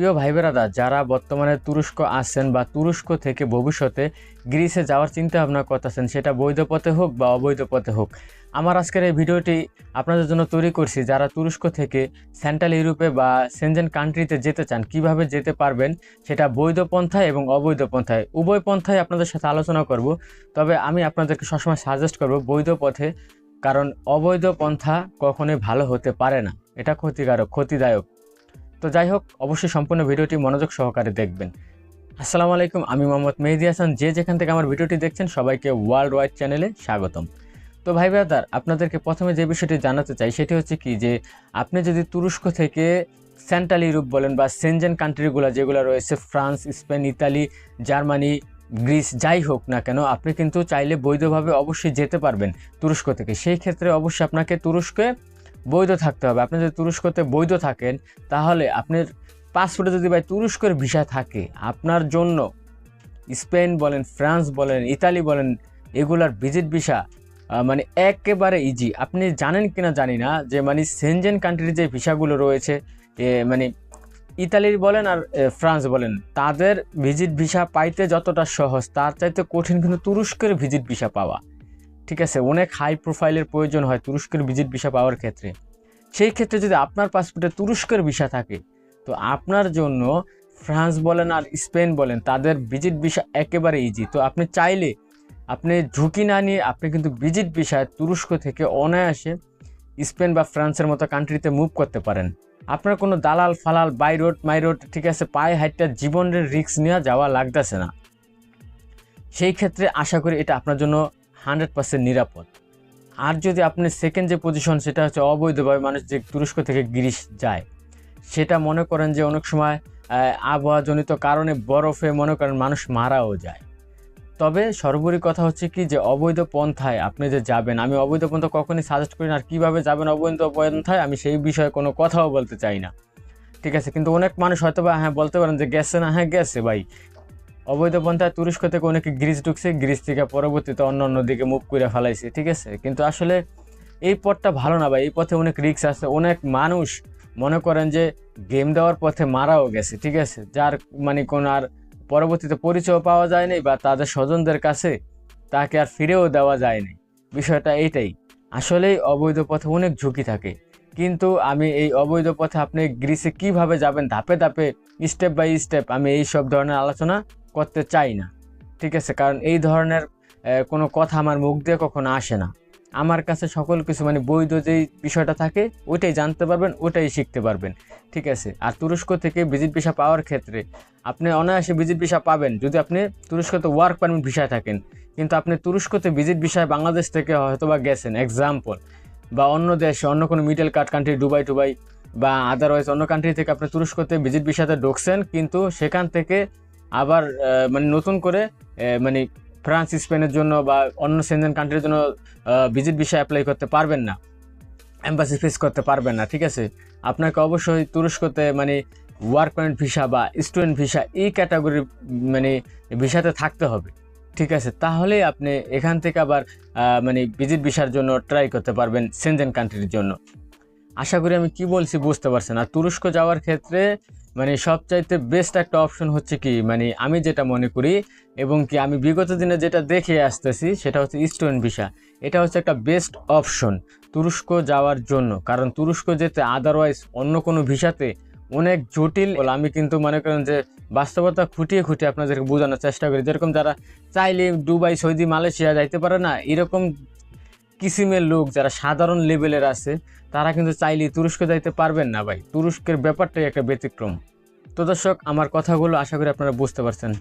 প্রিয় ভাই বেরাদা যারা বর্তমানে তুরস্ক আসছেন বা তুরস্ক থেকে ভবিষ্যতে গ্রিসে যাওয়ার চিন্তা ভাবনা করতেছেন, সেটা বৈধ পথে হোক বা অবৈধ পথে হোক, আমার আজকের এই ভিডিওটি আপনাদের জন্য তৈরি করছি। যারা তুরস্ক থেকে সেন্ট্রাল ইউরোপে বা সেনজেন কান্ট্রিতে যেতে চান, কীভাবে যেতে পারবেন সেটা বৈধ পন্থায় এবং অবৈধ পন্থায়। উভয় পন্থায় আপনাদের সাথে আলোচনা করব, তবে আমি আপনাদেরকে সবসময় সাজেস্ট করব বৈধ পথে, কারণ অবৈধ পন্থা কখনোই ভালো হতে পারে না। এটা ক্ষতিকারক, ক্ষতিদায়ক। তো যাই হোক অবশ্যই সম্পূর্ণ ভিডিওটি মনোযোগ সহকারে দেখবেন। আসসালামু আলাইকুম, আমি মোহাম্মদ মেহেদি হাসান। যে যেখান থেকে আমার ভিডিওটি দেখছেন, সবাইকে ওয়ার্ল্ড ওয়াইড চ্যানেলে স্বাগতম। তো ভাই ব্রাদার, আপনাদেরকে প্রথমে যে বিষয়টি জানাতে চাই, সেটি হচ্ছে কি যে, আপনি যদি তুরস্ক থেকে সেন্ট্রাল ইউরোপ বলেন বা সেনজেন কান্ট্রিগুলো যেগুলো রয়েছে, France, Spain, Italy, Germany, Greece, যাই হোক না কেন, আপনি কিন্তু চাইলে বৈধভাবে অবশ্যই যেতে পারবেন তুরস্ক থেকে। সেই ক্ষেত্রে অবশ্যই আপনাকে তুরস্কে বৈধ থাকতে হবে। আপনি যদি তুরস্কতে বৈধ থাকেন, তাহলে আপনার পাসপোর্টে যদি ভাই তুরস্কের ভিসা থাকে, আপনার জন্য স্পেন বলেন, ফ্রান্স বলেন, ইতালি বলেন, এগুলার ভিজিট ভিসা মানে একেবারে ইজি আপনি জানেন কিনা জানি না যে মানে সেনজেন কান্ট্রির যে ভিসাগুলো রয়েছে মানে ইতালির বলেন আর ফ্রান্স বলেন, তাদের ভিজিট ভিসা পাইতে যতটা সহজ, তার চাইতে কঠিন কিন্তু তুরস্কের ভিজিট ভিসা পাওয়া। ঠিক আছে, অনেক হাই প্রোফাইলের প্রয়োজন হয় তুরস্কের ভিজিট ভিসা পাওয়ার ক্ষেত্রে। সেই ক্ষেত্রে যদি আপনার পাসপোর্টে তুরস্কের ভিসা থাকে, তো আপনার জন্য ফ্রান্স বলেন আর স্পেন বলেন, তাদের ভিজিট ভিসা একেবারে ইজি তো আপনি চাইলে, আপনি ঝুঁকি না নিয়ে আপনি কিন্তু ভিজিট ভিসায় তুরস্ক থেকে অনায়াসে স্পেন বা ফ্রান্সের মতো কান্ট্রিতে মুভ করতে পারেন। আপনার কোনো দালাল, ফালাল বাই রোড মাই রোড ঠিক আছে, পায়ে হাইটটা জীবনের রিস্ক নেওয়া, যাওয়া লাগতেছে না। সেই ক্ষেত্রে আশা করি এটা আপনার জন্য হান্ড্রেড পার্সেন্ট নিরাপদ। আর যদি আপনি সেকেন্ড যে পজিশন সেটা হচ্ছে অবৈধভাবে মানুষ যে তুরস্ক থেকে গ্রিস যায়, সেটা মনে করেন যে অনেক সময় আবহাওয়াজনিত কারণে বরফে মনে করেন মানুষ মারাও যায়। তবে সর্বোপরি কথা হচ্ছে কি যে অবৈধ পন্থায় আপনি যে যাবেন, আমি অবৈধ পন্থা কখনই সাজেস্ট করি না। আর কীভাবে যাবেন অবৈধ পন্থায়, আমি সেই বিষয়ে কোনো কথাও বলতে চাই না। ঠিক আছে? কিন্তু অনেক মানুষ হয়তো বা হ্যাঁ বলতে পারেন যে গেছে না হ্যাঁ গেছে ভাই। অবৈধ পন্থায় তুরস্ক থেকে অনেকে গ্রিস ঢুকছে, গ্রিস থেকে পরবর্তীতে অন্য অন্য দিকে মুভ করে ফেলাইছে, ঠিক আছে? কিন্তু আসলে এই পথটা ভালো না ভাই, এই পথে অনেক রিক্স আছে। অনেক মানুষ মনে করেন যে গেম দেওয়ার পথে মারাও গেছে, ঠিক আছে? যার মানে কোন আর পরবর্তীতে পরিচয় পাওয়া যায়নি বা তাদের স্বজনদের কাছে তাকে আর ফিরেও দেওয়া যায়নি বিষয়টা এইটাই। আসলেই অবৈধ পথে অনেক ঝুঁকি থাকে। কিন্তু আমি এই অবৈধ পথে আপনি গ্রিসে কীভাবে যাবেন, ধাপে ধাপে স্টেপ বাই স্টেপ আমি এই সব ধরনের আলোচনা করতে চাই না, ঠিক আছে? কারণ এই ধরনের কোনো কথা আমার মুখ দিয়ে কখনো আসে না। আমার কাছে সকল কিছু মানে বৈধ যেই বিষয়টা থাকে, ওইটাই জানতে পারবেন, ওইটাই শিখতে পারবেন, ঠিক আছে? আর তুরস্ক থেকে ভিজিট ভিসা পাওয়ার ক্ষেত্রে, আপনি অনায়াসে ভিজিট ভিসা পাবেন। যদি আপনি তুরস্কতে ওয়ার্ক পারমিট ভিসায় থাকেন, কিন্তু আপনি তুরস্কতে ভিজিট ভিসায় বাংলাদেশ থেকে হয়তো বা গেছেন এক্সাম্পল বা অন্য দেশে, অন্য কোনো মিডল কার্ড কান্ট্রি দুবাই টুবাই বা আদারওয়াইজ অন্য কান্ট্রি থেকে আপনি তুরস্কতে ভিজিট ভিসাতে ঢুকছেন, কিন্তু সেখান থেকে আবার মানে নতুন করে মানে ফ্রান্স, স্পেনের জন্য বা অন্য সেনজেন কান্ট্রির জন্য ভিজিট ভিসা অ্যাপ্লাই করতে পারবেন না। এম্বাসি ফেস করতে পারবেন না, ঠিক আছে? আপনাকে অবশ্যই তুরস্কতে মানে ওয়ার্ক পয়েন্ট ভিসা বা স্টুডেন্ট ভিসা এই ক্যাটাগরির মানে ভিসাতে থাকতে হবে, ঠিক আছে? তাহলেই আপনি এখান থেকে আবার মানে ভিজিট ভিসার জন্য ট্রাই করতে পারবেন সেনজেন কান্ট্রির জন্য। আশা করি আমি কি বলছি বুঝতে পারছেন। আর তুরস্ক যাওয়ার ক্ষেত্রে মানে সবচাইতে বেস্ট একটা অপশন হচ্ছে কি মানে আমি যেটা মনে করি এবং কি আমি বিগত দিনে যেটা দেখে আসতেছি সেটা হচ্ছে স্টুডেন্ট ভিসা এটা হচ্ছে একটা বেস্ট অপশন তুরস্ক যাওয়ার জন্য। কারণ তুরস্ক যেতে আদারওয়াইজ অন্য কোনো ভিসাতে অনেক জটিল। আমি কিন্তু মনে করেন যে বাস্তবতা খুঁটিয়ে খুঁটিয়ে আপনাদেরকে বোঝানোর চেষ্টা করি। যেরকম যারা চাইলে দুবাই, সৌদি, মালয়েশিয়া যাইতে পারে না, এরকম কিসিমের লোক যারা সাধারণ লেভেলের আছে, তারা কিন্তু চাইলে তুরস্ক যাইতে পারবেন না ভাই। তুরস্কের ব্যাপারটাই একটা ব্যতিক্রম। তো দর্শক, আমার কথাগুলো আশা করি আপনারা বুঝতে পারছেন।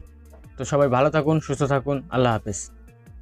তো সবাই ভালো থাকুন, সুস্থ থাকুন, আল্লাহ হাফেজ।